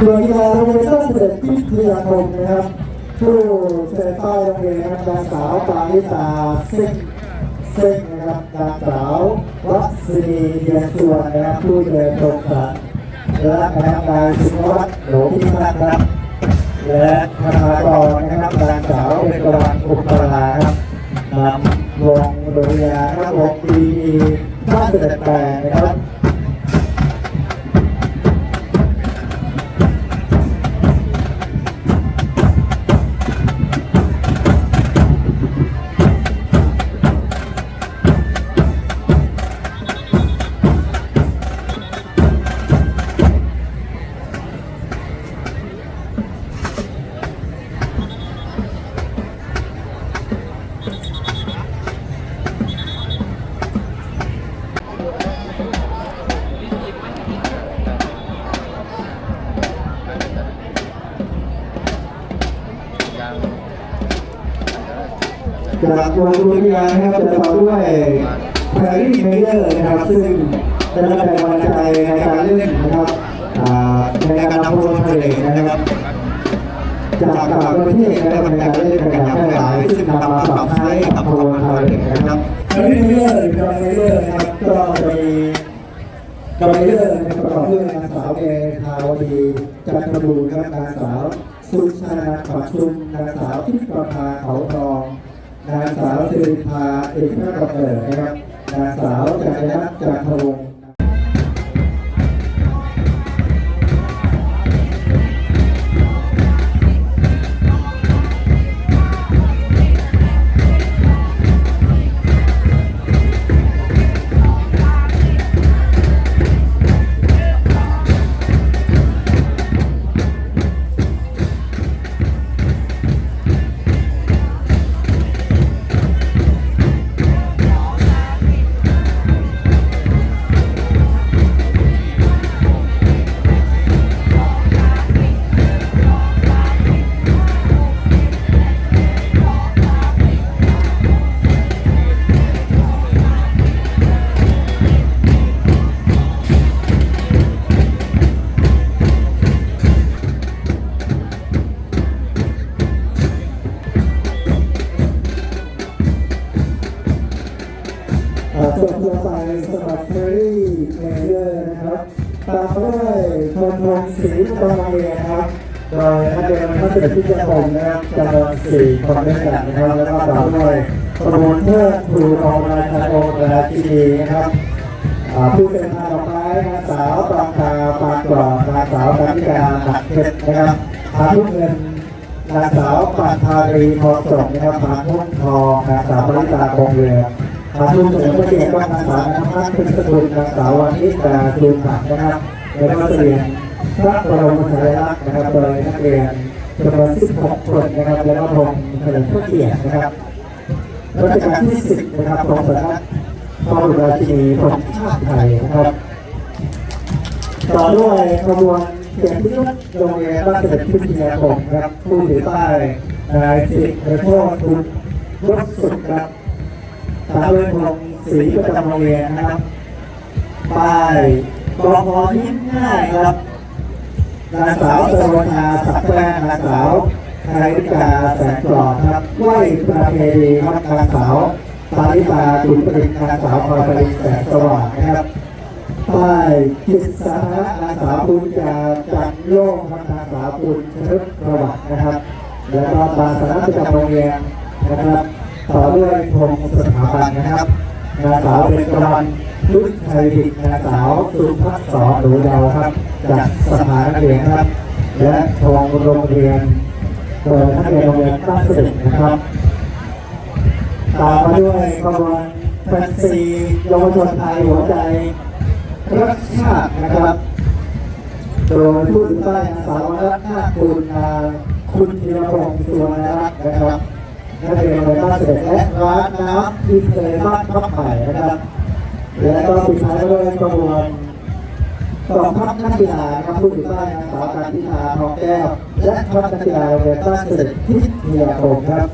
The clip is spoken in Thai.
โดยงานโรงเรียนต้นเสด็จพิทยาคมนะครับผู้เสด็จป้ายโรงเรียนนะครับนางสาวปานิตาเส้นเส้นนะครับนางสาววัศินีเดียนส่วนนะครับผู้เดินตรงสารและนะครับนายสุวัฒน์โหลพิพัฒน์ครับและคณากรนะครับนางสาวเป็นกวันอุปราครับนำวงโดยยาครับวงดีบ้านเสด็จแปลนะครับ จากวงดุริยางค์นะครับจะต่อด้วยแพรรี่เมเยอร์นะครับ ซึ่งได้รับแรงบันดาลใจในการเล่นนะครับในการนำโพลเลนะครับ จากต่างประเทศนะครับในการเล่นกันอย่างแพร่หลายซึ่งนำมาปรับใช้กับโพลเพลนะครับแพรรี่เมเยอร์หรือกำเมเยอร์นะครับก็จะมีกำเมเยอร์นะครับประกอบด้วยนางสาวเอทาวดีจันทบูรณ์นะครับนางสาวสุชานาปักชุมนางสาวทิพย์ประภาเขาทอง นางสาวสิริภาเอกนักกำเนิดนะครับนางสาวจันทนัทจันทวงศ์ ไปสำหรับเฟรรี่เมเยอร์นะครับ ตามด้วยพลพงศรีตะวันเองครับโดยนักเรียนนักเรียนที่จะคงนะครับจำนวนสี่คนด้วยกันนะครับแล้วก็ตามด้วยประมวลเพื่อครูรองราชาโอราชินีนะครับผู้เป็นทางดอกไม้สาวปางตาปางกรอบนางสาวกันธิกาหนักเพชรนะครับพาทุกเงินนางสาวปานทารีทองส่งนะครับพาพุ่มทองนางสาวปริตาคงเรือ พาพุ่มเสริมพระเกียรติว่านางสาวนภัสเป็นสกุลนางสาววันนิตาจูนผักนะครับแล้วก็เรียนพระบรมฉายาลักษ์นะครับโดยนักเรียนจำนวน16คนนะครับ แล้วก็พงเฉลิมพระเกียรตินะครับรัชกาลที่10นะครับพงศธรพระบรมราชินีพงชาติไทยนะครับ ต่อด้วยขบวนเกียรติยศโรงเรียนบ้านเสด็จพิทยาคมนะครับผู้ถือป้ายนายสิทธิ์กระโชกคุณรถสุดครับ ตามด้วยธงสีประจำโรงเรียนนะครับป้ายกองพอยิ้มง่ายครับนางสาวสวนาสักแป้งนางสาวไทยวิกาแสงปลอดครับไหวประเพณีครับนางสาวปาริตาจุนปริตนางสาวพรปริแสงสว่างนะครับป้ายจิตสาธารณนางสาวปุญญาจันโยงครับนางสาวปุญชนึกประวัตินะครับ แล้วก็บาสารประจำโรงเรียนนะครับ ต่อด้วยธงสถาบันนะครับนางสาวเป็นกวันลุชชัยดิตนางสาวสุภัสสรหนูเดาครับ จากสถานนักเรียนครับ และธงโรงเรียนโดยนักเรียนโรงเรียนตั้งสิทธิ์นะครับตามมาด้วยขบวนแฟนซีเยาวชนไทยหัวใจรักชาตินะครับโดยผู้ถือป้ายนางสาวรัตนาคุณนาคุณธีรพงศ์สุวรรณรัตน์นะครับ นักเป็นโรงเรียนบ้านเสร็จและร้านน้ำที่เคยบ้านพักใหม่นะครับ และก็ปิดท้ายด้วยขบวนกองทัพนักกีฬาครับผู้ถือป้ายนางสาวการพิธาทองแก้ว และทัพนักกีฬาโรงเรียนบ้านเสด็จพิทยโคมครับ